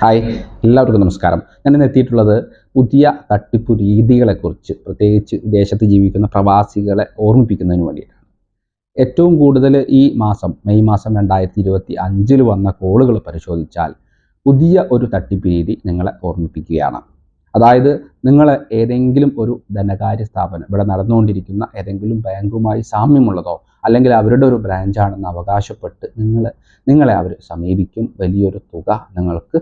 Hi എല്ലാവർക്കും നമസ്കാരം. ഞാൻ ഇന്ന് എത്തിയിട്ടുള്ളത് പുതിയ തട്ടിപ്പ് രീതികളെക്കുറിച്ച് പ്രത്യേകിച്ച് വിദേശത്ത് ജീവിക്കുന്ന പ്രവാസികളെ ഓർമ്മിപ്പിക്കുന്നതിന് വേണ്ടിയിട്ടാണ്. ഏറ്റവും കൂടുതൽ ഈ മാസം മെയ് മാസം രണ്ടായിരത്തി ഇരുപത്തി അഞ്ചിൽ വന്ന കോളുകൾ പരിശോധിച്ചാൽ പുതിയ ഒരു തട്ടിപ്പ് രീതി നിങ്ങളെ ഓർമ്മിപ്പിക്കുകയാണ്. അതായത് നിങ്ങൾ ഏതെങ്കിലും ഒരു ധനകാര്യ സ്ഥാപനം ഇവിടെ നടന്നുകൊണ്ടിരിക്കുന്ന ഏതെങ്കിലും ബാങ്കുമായി സാമ്യമുള്ളതോ അല്ലെങ്കിൽ അവരുടെ ഒരു ബ്രാഞ്ചാണെന്ന് അവകാശപ്പെട്ട് നിങ്ങൾ നിങ്ങളെ അവർ സമീപിക്കും വലിയൊരു തുക നിങ്ങൾക്ക്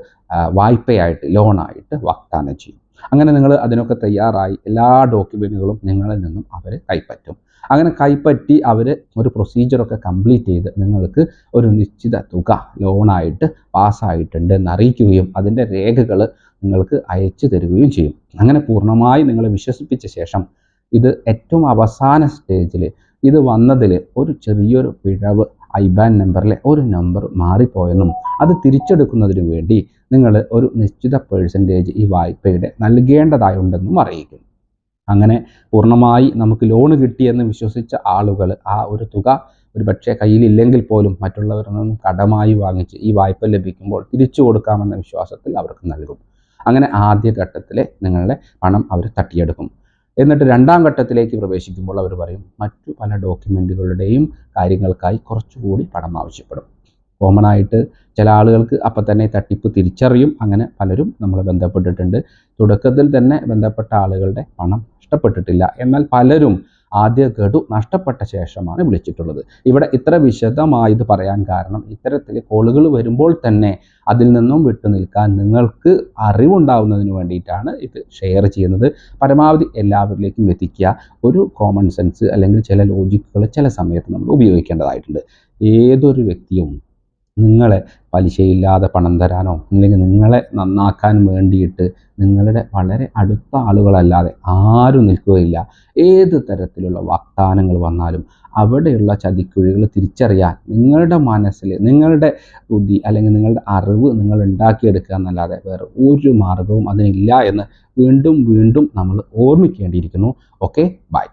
വായ്പയായിട്ട് ലോണായിട്ട് വാഗ്ദാനം ചെയ്യും. അങ്ങനെ നിങ്ങൾ അതിനൊക്കെ തയ്യാറായി എല്ലാ ഡോക്യുമെന്റുകളും നിങ്ങളിൽ നിന്നും അവർ കൈപ്പറ്റും. അങ്ങനെ കൈപ്പറ്റി അവർ ഒരു പ്രൊസീജിയറൊക്കെ കംപ്ലീറ്റ് ചെയ്ത് നിങ്ങൾക്ക് ഒരു നിശ്ചിത തുക ലോണായിട്ട് പാസ്സായിട്ടുണ്ട് എന്ന് അറിയിക്കുകയും അതിന്റെ രേഖകൾ നിങ്ങൾക്ക് അയച്ചു തരികയും ചെയ്യും. അങ്ങനെ പൂർണമായി നിങ്ങളെ വിശ്വസിപ്പിച്ച ശേഷം ഇത് ഏറ്റവും അവസാന സ്റ്റേജിൽ ഇത് വന്നതിൽ ഒരു ചെറിയൊരു പിഴവ് ഐബാൻ നമ്പറിലെ ഒരു നമ്പർ മാറിപ്പോയെന്നും അത് തിരിച്ചെടുക്കുന്നതിന് വേണ്ടി നിങ്ങൾ ഒരു നിശ്ചിത പേഴ്സന്റേജ് ഈ വായ്പയുടെ നൽകേണ്ടതായുണ്ടെന്നും അറിയിക്കും അങ്ങനെ പൂർണമായി നമുക്ക് ലോണ് കിട്ടിയെന്ന് വിശ്വസിച്ച ആളുകൾ ആ ഒരു തുക ഒരു പക്ഷേ കയ്യിലില്ലെങ്കിൽ പോലും മറ്റുള്ളവരിൽ നിന്നും കടമായി വാങ്ങിച്ച് ഈ വായ്പ ലഭിക്കുമ്പോൾ തിരിച്ചു കൊടുക്കാമെന്ന വിശ്വാസത്തിൽ അവർക്ക് നൽകും. അങ്ങനെ ആദ്യ ഘട്ടത്തിൽ നിങ്ങളുടെ പണം അവർ തട്ടിയെടുക്കും. എന്നിട്ട് രണ്ടാം ഘട്ടത്തിലേക്ക് പ്രവേശിക്കുമ്പോൾ അവർ പറയും മറ്റു പല ഡോക്യുമെന്റുകളുടെയും കാര്യങ്ങൾക്കായി കുറച്ചുകൂടി പണം ആവശ്യപ്പെടും. കോമൺ ആയിട്ട് ചില ആളുകൾക്ക് അപ്പം തന്നെ തട്ടിപ്പ് തിരിച്ചറിയും. അങ്ങനെ പലരും നമ്മൾ ബന്ധപ്പെട്ടിട്ടുണ്ട്. തുടക്കത്തിൽ തന്നെ ബന്ധപ്പെട്ട ആളുകളുടെ പണം നഷ്ടപ്പെട്ടിട്ടില്ല. എന്നാൽ പലരും ആദ്യ ഗഡു നഷ്ടപ്പെട്ട ശേഷമാണ് വിളിച്ചിട്ടുള്ളത്. ഇവിടെ ഇത്ര വിശദമായി ഇത് പറയാൻ കാരണം ഇത്തരത്തിൽ കോളുകൾ വരുമ്പോൾ തന്നെ അതിൽ നിന്നും വിട്ടു നിൽക്കാൻ നിങ്ങൾക്ക് അറിവുണ്ടാവുന്നതിന് വേണ്ടിയിട്ടാണ് ഇത് ഷെയർ ചെയ്യുന്നത്. പരമാവധി എല്ലാവരിലേക്കും എത്തിക്കുക. ഒരു കോമൺ സെൻസ് അല്ലെങ്കിൽ ചില ലോജിക്കുകൾ ചില സമയത്ത് നമ്മൾ ഉപയോഗിക്കേണ്ടതായിട്ടുണ്ട്. ഏതൊരു വ്യക്തിയും നിങ്ങളെ പലിശയില്ലാതെ പണം തരാനോ അല്ലെങ്കിൽ നിങ്ങളെ നന്നാക്കാൻ വേണ്ടിയിട്ട് നിങ്ങളുടെ വളരെ അടുത്ത ആളുകളല്ലാതെ ആരും നിൽക്കുകയില്ല. ഏത് തരത്തിലുള്ള വാഗ്ദാനങ്ങൾ വന്നാലും അവിടെയുള്ള ചതിക്കുഴികൾ തിരിച്ചറിയാൻ നിങ്ങളുടെ മനസ്സിൽ നിങ്ങളുടെ ബുദ്ധി അല്ലെങ്കിൽ നിങ്ങളുടെ അറിവ് നിങ്ങൾ ഉണ്ടാക്കിയെടുക്കുക എന്നല്ലാതെ വേറെ ഒരു മാർഗവും അതിനില്ല എന്ന് വീണ്ടും വീണ്ടും നമ്മൾ ഓർമ്മിക്കേണ്ടിയിരിക്കുന്നു. Okay bye.